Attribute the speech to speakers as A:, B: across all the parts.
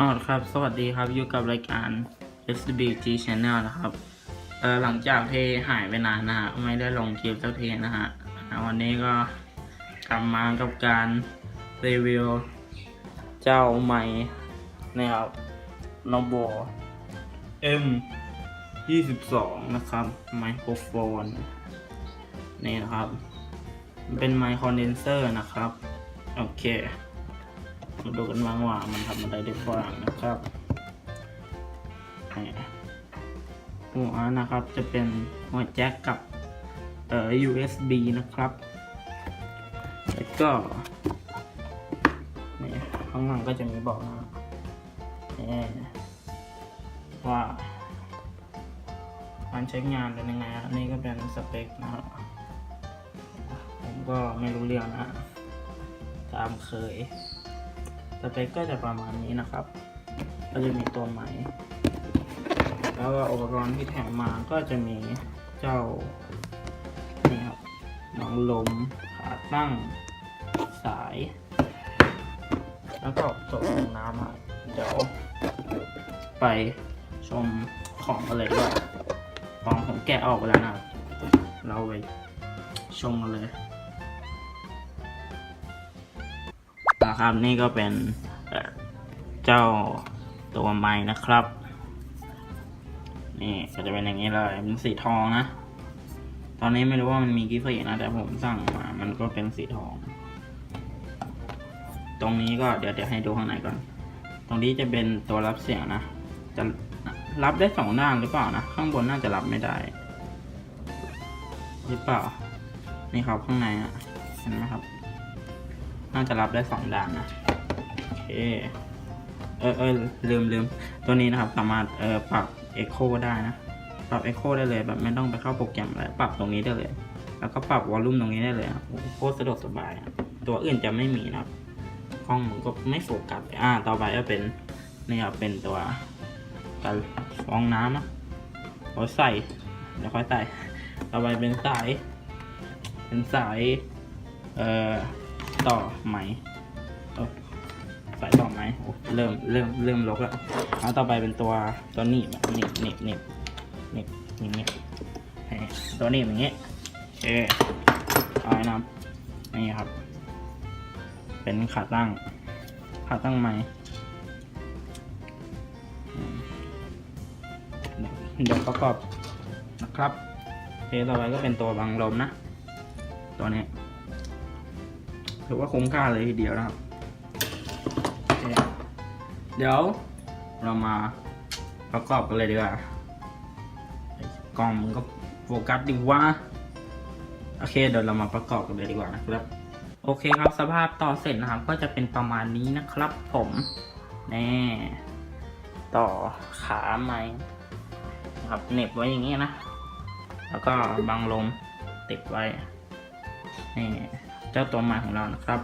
A: อ๋อครับ สวัสดีครับ อยู่กับรายการ SWG Channel นะครับ เออหลังจากที่หายไปนานนะฮะ ไม่ได้ลงคลิปสักทีนะฮะ วันนี้ก็กลับมากับการรีวิว เจ้าใหม่นะครับ Novo M 22 นะครับไมโครโฟน นี่นะครับ เป็นไมค์คอนเดนเซอร์นะครับ โอเค มาดูกันบ้างว่ามันทำอะไรได้บ้างนะครับนี่หัวนะครับจะเป็นหัวแจ็คกับเอ่อ USB นะครับ แล้วก็นี่ข้างหลังก็จะมีบอกนะว่าการใช้งานเป็นยังไงอันนี้ก็เป็นสเปคนะครับผมก็ไม่รู้เรื่องนะตามเคย เปคก็จะประมาณนี้นะครับ ก็จะมีตัวใหม่แล้วก็อุปกรณ์ที่แถมมาก็จะมีเจ้า นี่ครับหนองลม ขาตั้ง สาย แล้วก็ตัวฟองน้ำอะเดี๋ยวไปชมของกันเลยว่าของผมแกะออกไปแล้วนะครับ เราไปชมกันเลย นะครับ นี่ก็เป็นเจ้าตัวไม้นะครับ นี่ก็จะเป็นอย่างนี้เลยเป็นสีทองนะ ตอนนี้ไม่รู้ว่ามันมีกี่สีนะ แต่ผมสั่งมา มันก็เป็นสีทอง ตรงนี้ก็เดี๋ยวเดี๋ยวให้ดูข้างในก่อน ตรงนี้จะเป็นตัวรับเสียงนะ จะรับได้สองด้านหรือเปล่านะ ข้างบนน่าจะรับไม่ได้ หรือเปล่า นี่ครับข้างในอะเห็นไหมครับ น่าจะรับได้สองด้านนะโอเคเออเออลืมลืมตัวนี้นะครับสามารถเออปรับ Echo ได้นะ ปรับ Echo ได้เลยแบบไม่ต้องไปเข้าโปรแกรมอะไรปรับตรงนี้ได้เลย แล้วก็ปรับวอลลุ่มตรงนี้ได้เลยอะโคตรสะดวกสบายอะตัวอื่นจะไม่มีนะครับกล้องมันก็ไม่โฟกัสอ่าต่อไปก็เป็นนี่ครับเป็นตัวการฟองน้ำนะไว้ใส่เดี๋ยวค่อยใส่ต่อไปเป็นสาย เป็นสาย เอ่อ ต่อไหมเอ้าสายต่อไหมโอ้เริ่มเริ่มเริ่มลกแล้วแล้วต่อไปเป็นตัวตัวหนีบหนีบหนีบหนีบหนีบอย่างเงี้ยตัวหนีบอย่างเงี้ยโอเคเอาไว้นะครับนี่ครับ เป็นขาตั้งขาตั้งไหมเดี๋ยวประกอบนะครับโอเคต่อไปก็เป็นตัวบังลมนะ ตัวนี้ ถือว่าคุ้มค่าเลยทีเดียวนะครับเเดี๋ยวเรามาประกอบกันเลยดีกว่ากล้องมันก็โฟกัสดีว่าโอเคเดี๋ยวเรามาประกอบกันเลยดีกว่านะครับ โอเคครับสภาพต่อเสร็จนะครับ ก็จะเป็นประมาณนี้นะครับ ผมนี่ต่อขาไม้ครับเน็บไว้อย่างนี้นะ แล้วก็บังลมติดไว้นี่ เจ้าตัวใหม่ของเรานะครับ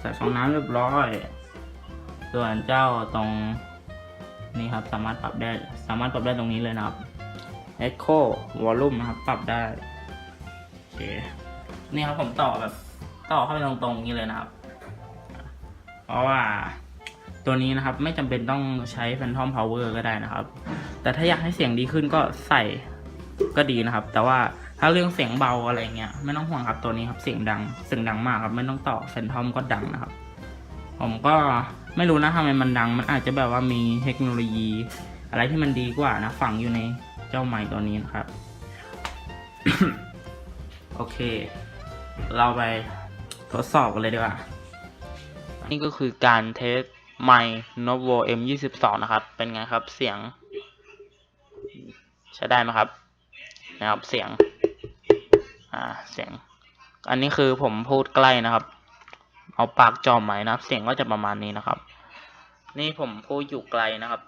A: ใส่ฟองน้ำเรียบร้อย ส่วนเจ้าตรงนี่ครับสามารถปรับได้สามารถปรับได้ตรงนี้เลยนะครับ Echo Volume นะครับ ปรับได้โอเคนี่ครับผมต่อแบบต่อเข้าไปตรงๆนี้เลยนะครับ เพราะว่าตัวนี้นะครับไม่จำเป็นต้องใช้ Phantom Power ก็ได้นะครับ แต่ถ้าอยากให้เสียงดีขึ้นก็ใส่ก็ดีนะครับ แต่ว่า ถ้าเรื่องเสียงเบาอะไรเงี้ยไม่ต้องห่วงครับตัวนี้ครับเสียงดังเสียงดังมากครับไม่ต้องต่อแฟนทอมก็ดังนะครับ ผมก็ไม่รู้นะทำไมมันดัง มันอาจจะแบบว่ามีเทคโนโลยี อะไรที่มันดีกว่านะฝังอยู่ในเจ้าไมค์ตัวนี้นะครับ โอเค เราไปทดสอบกันเลยดีกว่า นี่ก็คือการเทสไมค์ Novo M22 นะครับ เป็นไงครับเสียง ใช้ได้ไหมครับ นะครับเสียง อ่า เสียง อันนี้คือผมพูดใกล้นะครับ เอาปากจอมไหมนะครับ เสียงก็จะประมาณนี้นะครับ นี่ผมพูดอยู่ไกลนะครับ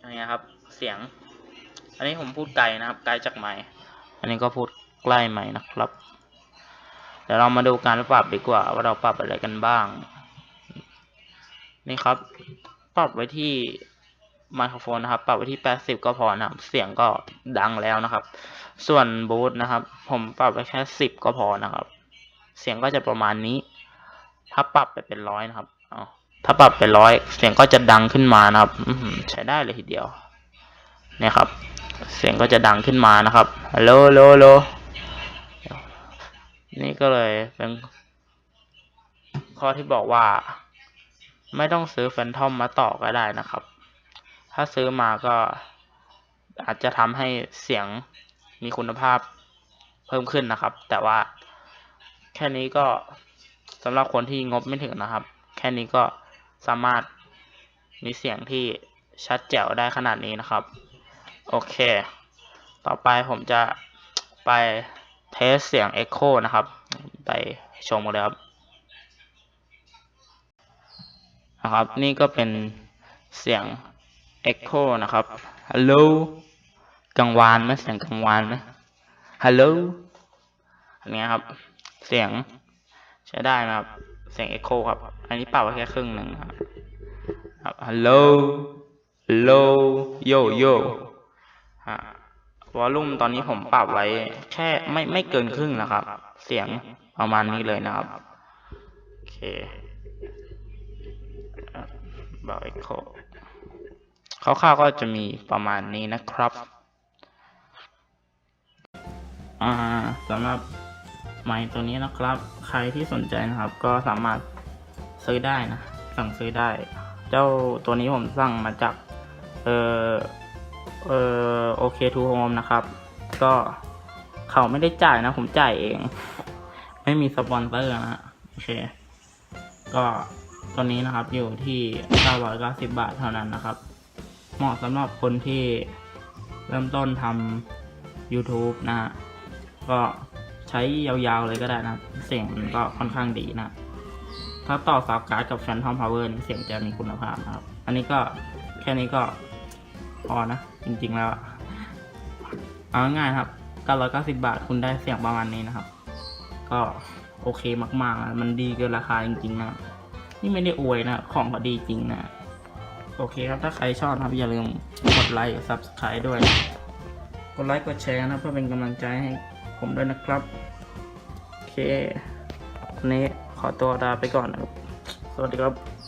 A: อย่างเงี้ยครับ เสียง อันนี้ผมพูดไกลนะครับ ไกลจากไมค์อันนี้ก็พูดใกล้ไมค์นะครับ เดี๋ยวเรามาดูการปรับดีกว่า ว่าเราปรับอะไรกันบ้าง นี่ครับ ปรับไว้ที่ ไมโครโฟนนะครับปรับไว้ที่ 80 ก็พอนะครับ เสียงก็ดังแล้วนะครับ ส่วนบูทนะครับ ผมปรับไว้แค่ 10 ก็พอนะครับ เสียงก็จะประมาณนี้ ถ้าปรับไปเป็นร้อยนะครับเอถ้าปรับไปร้อยเสียงก็จะดังขึ้นมานะครับใช้ได้เลยทีเดียวเนี่ยครับ เสียงก็จะดังขึ้นมานะครับฮัลโหลโลโลนี่ก็เลยเป็นข้อที่บอกว่า ไม่ต้องซื้อแฟนทอมมาต่อก็ได้นะครับ ถ้าซื้อมาก็อาจจะทำให้เสียงมีคุณภาพเพิ่มขึ้นนะครับ แต่ว่าแค่นี้ก็สำหรับคนที่งบไม่ถึงนะครับ แค่นี้ก็สามารถมีเสียงที่ชัดแจ๋วได้ขนาดนี้นะครับ โอเค ต่อไปผมจะไปเทสเสียง Echo นะครับ ไปชมกันเลยครับนะครับ นี่ก็เป็นเสียง Echo นะครับฮัลโหลกังวานไหมเสียงกังวานไหมฮัลโหลอันนี้ครับ เสียงใช้ได้นะครับ เสียง Echo ครับ อันนี้ปรับไว้แค่ครึ่งหนึ่งครับครับฮัลโหลฮัลโลโยโยฮะวอลลุ่มตอนนี้ผมปรับไว้ แค่ไม่ไม่เกินครึ่งนะครับ เสียงประมาณนี้เลยนะครับ โอเคบาเอ็กโคคร่าวๆก็จะมีประมาณนี้นะครับอ่าสำหรับไมค์ตัวนี้นะครับ ใครที่สนใจนะครับ ก็สามารถซื้อได้นะ สั่งซื้อได้ เจ้าตัวนี้ผมสั่งมาจาก เออเออโอเคทูโฮมนะครับ ก็เขาไม่ได้จ่ายนะ ผมจ่ายเอง ไม่มีสปอนเซอร์นะฮะโอเค ก็ตัวนี้นะครับอยู่ที่ 990 บาทเท่านั้นนะครับ เหมาะสำหรับคนที่เริ่มต้นทำ YouTube นะฮะ ก็ใช้ยาวๆเลยก็ได้นะ เสียงมันก็ค่อนข้างดีนะ ถ้าต่อสาวการ์ดกับ Phantom Power นี่เสียงจะมีคุณภาพนะครับ อันนี้ก็แค่นี้ก็พอนะ จริงๆแล้ว เอาง่ายครับ990 บาทคุณได้เสียงประมาณนี้นะครับ ก็โอเคมากๆนะมันดีเกินราคาจริงๆนะ นี่ไม่ได้อวยนะ ของเขาดีจริงนะ โอเคครับ ถ้าใครชอบนะครับอย่าลืมกดไลค์ subscribe ด้วย กดไลค์กดแชร์นะเพื่อเป็นกำลังใจให้ผมด้วยนะครับ โอเควันนี้ขอตัวลาไปก่อนนะครับ สวัสดีครับ